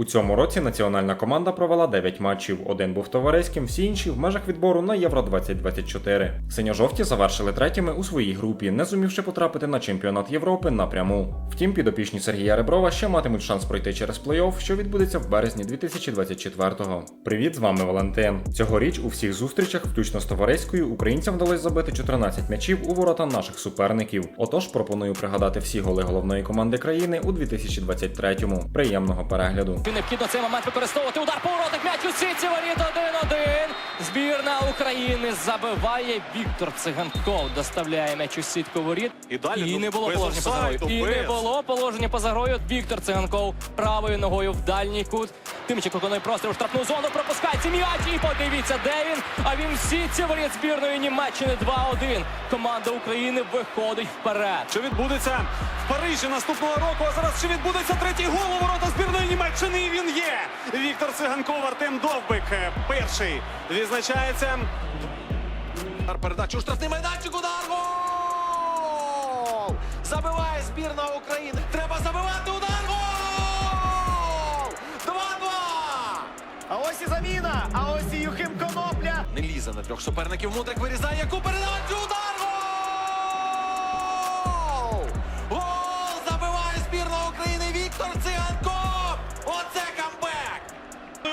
У цьому році національна команда провела 9 матчів. Один був товариським, всі інші в межах відбору на Євро 2024. Синьо-жовті завершили третіми у своїй групі, не зумівши потрапити на чемпіонат Європи напряму. Втім, підопічні Сергія Реброва ще матимуть шанс пройти через плей-офф, що відбудеться в березні 2024-го. Привіт, з вами Валентин. Цьогоріч у всіх зустрічах, включно з товариською, українцям вдалося забити 14 м'ячів у ворота наших суперників. Отож, пропоную пригадати всі голи головної команди країни у 2023-му. Приємного перегляду. Необхідно цей момент використовувати удар по воротах. М'яч у сітці воріт 1-1. Збірна України забиває Віктор Циганков. Доставляє м'яч у сітку воріт. І далі, ну, не було без положення поза грою. І не було положення поза грою. Віктор Циганков правою ногою в дальній кут. Тимчик виконує простріл у штрафну зону. Пропускається м'яч. І подивіться, де він. А він в сітці воріт збірної Німеччини 2-1. Команда України виходить вперед. Що відбудеться в Парижі наступного року? А зараз що відбудеться третій гол у ворота збірної Німеччини? І він є. Віктор Циганков, Артем Довбик. е, Перший відзначається. Удар Передачу у штрафний майданчик. Удар гол! Забиває збірна України. Треба забивати удар гол! 2-2! А ось і заміна, а ось і Юхим Конопля. Не лізе на трьох суперників. Мудрик вирізає яку передачу. Удар гол!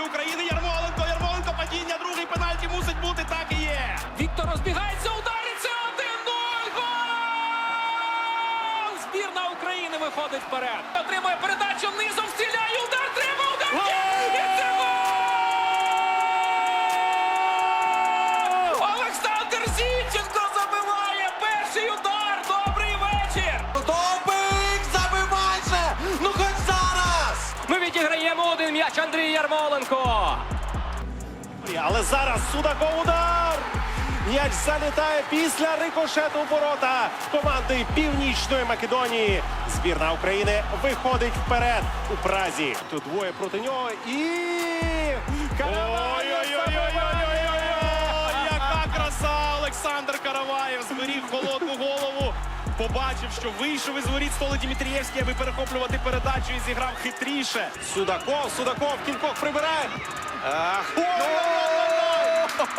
України Ярмоленко, Ярмоленко, падіння, другий пенальті мусить бути, так і є. Віктор розбігається, удариться 1-0! Гол! Збірна України виходить вперед. Отримує передачу низом, стріляє, удар, треба, удар! І це гол! Олександр Зінченко м'яч Андрій Ярмоленко. Але зараз Судаков удар. М'яч залітає після рикошету ворота команди Північної Македонії. Збірна України виходить вперед у Празі. Тут двоє проти нього і зберіг холодну голову. Побачив, що вийшов із воріт столи Дмитрієвський, аби перехоплювати передачу і зіграв хитріше. Судаков, Судаков кількох прибирає. Ах,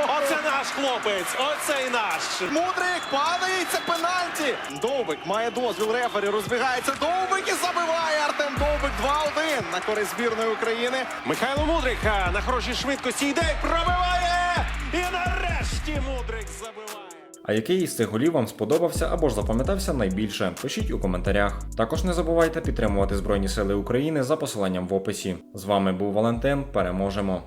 Оце наш хлопець, оцей наш. Мудрик падає, це пенальті. Довбик має дозвіл рефері, розбігається. Довбик і забиває Артем Довбик 2-1 на користь збірної України. Михайло Мудрик на хорошій швидкості йде, пробиває! І нарешті Мудрик забиває. А який із цих голів вам сподобався або ж запам'ятався найбільше? Пишіть у коментарях. Також не забувайте підтримувати Збройні Сили України за посиланням в описі. З вами був Валентин. Переможемо!